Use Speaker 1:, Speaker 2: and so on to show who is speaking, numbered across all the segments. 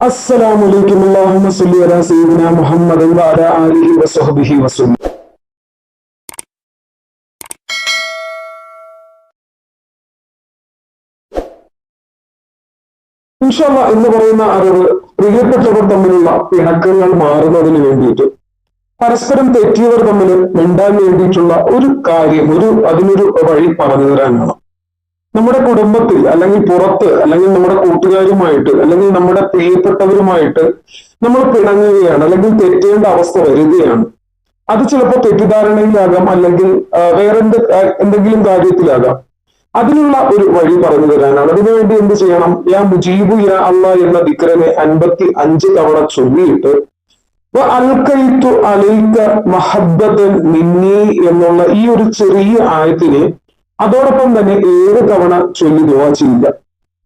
Speaker 1: السلام عليكم اللهم صل على سيدنا محمد وعلى آله وصحبه وسلم ഇൻഷാല്ല എന്ന് പറയുന്ന അറിവ് പ്രിയപ്പെട്ടവർ തമ്മിലുള്ള പിണക്കങ്ങൾ മാറുന്നതിന് വേണ്ടിയിട്ട് പരസ്പരം തെറ്റിയവർ തമ്മിൽ മിണ്ടാൻ വേണ്ടിയിട്ടുള്ള ഒരു കാര്യം ഒരു അതിനൊരു വഴി പറഞ്ഞു തരാനാണ് നമ്മുടെ കുടുംബത്തിൽ അല്ലെങ്കിൽ പുറത്ത് അല്ലെങ്കിൽ നമ്മുടെ കൂട്ടുകാരുമായിട്ട് അല്ലെങ്കിൽ നമ്മുടെ പ്രിയപ്പെട്ടവരുമായിട്ട് നമ്മൾ പിണങ്ങുകയാണ് അല്ലെങ്കിൽ തെറ്റേണ്ട അവസ്ഥ വരികയാണ്. അത് ചിലപ്പോൾ തെറ്റിദ്ധാരണയിലാകാം അല്ലെങ്കിൽ വേറെ എന്തെങ്കിലും കാര്യത്തിലാകാം. അതിനുള്ള ഒരു വഴി പറഞ്ഞു തരാനാണ്. അതിനുവേണ്ടി എന്ത് ചെയ്യണം? യാ മുജീബു യാ അള്ള എന്ന ദിക്രനെ അൻപത്തി അഞ്ച് തവണ ചൊല്ലിയിട്ട് അൽക്കൈത്തു അലൈക്ക മഹബ്ബത്തൻ മിന്നി എന്നുള്ള ഈ ഒരു ചെറിയ ആയത്തിനെ അതോടൊപ്പം തന്നെ ഏഴ് തവണ ചൊല്ലി ദുവാ ചെയ്യുക.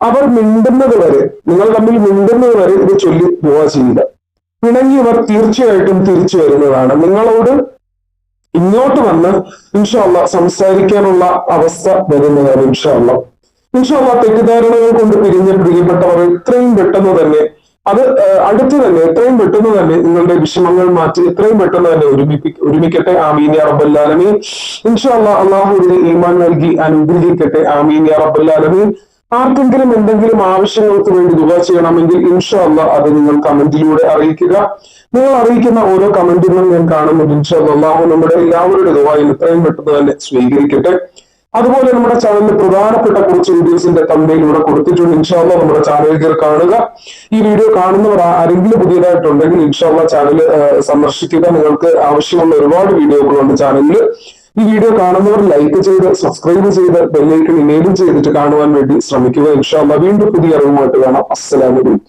Speaker 1: അവർ മിണ്ടുന്നത് വരെ നിങ്ങൾ തമ്മിൽ മിണ്ടുന്നത് വരെ ഇത് ചൊല്ലി ദുവാ ചെയ്യുക. പിണങ്ങിയവർ തീർച്ചയായിട്ടും തിരിച്ചു വരുന്നതാണ്. നിങ്ങളോട് ഇങ്ങോട്ട് വന്ന് ഇൻഷാല്ല സംസാരിക്കാനുള്ള അവസ്ഥ വരുന്നതാണ് ഇൻഷാല്ല ഇൻഷാല്ല തെറ്റിദ്ധാരണകൾ കൊണ്ട് പിരിഞ്ഞ പ്രിയപ്പെട്ടവർ എത്രയും പെട്ടെന്ന് തന്നെ അത് അടുത്ത് തന്നെ എത്രയും പെട്ടെന്ന് തന്നെ നിങ്ങളുടെ വിഷമങ്ങൾ മാറ്റി എത്രയും പെട്ടെന്ന് തന്നെ ഒരുമിപ്പി ഒരുമിക്കട്ടെ. ആമീൻ യാ റബ്ബല്ലാലമീൻ ഇൻഷാല്ല അള്ളാഹുവിന്റെ ഈമാൻ നൽകി അനുഗ്രഹിക്കട്ടെ. ആമീൻ യാ റബ്ബല്ലാലമീൻ ആർക്കെങ്കിലും എന്തെങ്കിലും ആവശ്യങ്ങൾക്ക് വേണ്ടി തുക ചെയ്യണമെങ്കിൽ ഇൻഷാല്ല അത് നിങ്ങൾ കമന്റിലൂടെ അറിയിക്കുക. നിങ്ങൾ അറിയിക്കുന്ന ഓരോ കമന്റുകളും ഞാൻ കാണുന്നുണ്ട്. ഇൻഷാ അള്ളാഹു നമ്മുടെ എല്ലാവരുടെ ദുബായിൽ എത്രയും പെട്ടെന്ന് തന്നെ സ്വീകരിക്കട്ടെ. അതുപോലെ നമ്മുടെ ചാനലിൽ പ്രധാനപ്പെട്ട കുറച്ച് വീഡിയോസിന്റെ തമ്പയിൽ ഇവിടെ കൊടുത്തിട്ടുണ്ട്. ഇൻഷാല്ല നമ്മുടെ ചാനൽ കയറി കാണുക. ഈ വീഡിയോ കാണുന്നവർ ആരെങ്കിലും പുതിയതായിട്ടുണ്ടെങ്കിൽ ഇൻഷാല്ല ചാനൽ സന്ദർശിക്കുക. നിങ്ങൾക്ക് ആവശ്യമുള്ള ഒരുപാട് വീഡിയോകളുണ്ട് ചാനലിൽ ഈ വീഡിയോ കാണുന്നവർ ലൈക്ക് ചെയ്ത് സബ്സ്ക്രൈബ് ചെയ്ത് ബെല്ലൈക്കൺ ഇനേബിൾ ചെയ്തിട്ട് കാണുവാൻ വേണ്ടി ശ്രമിക്കുക. ഇൻഷാല്ല വീണ്ടും പുതിയ അറിവുമായിട്ട് കാണാം. അസ്സലാമലൈക്കും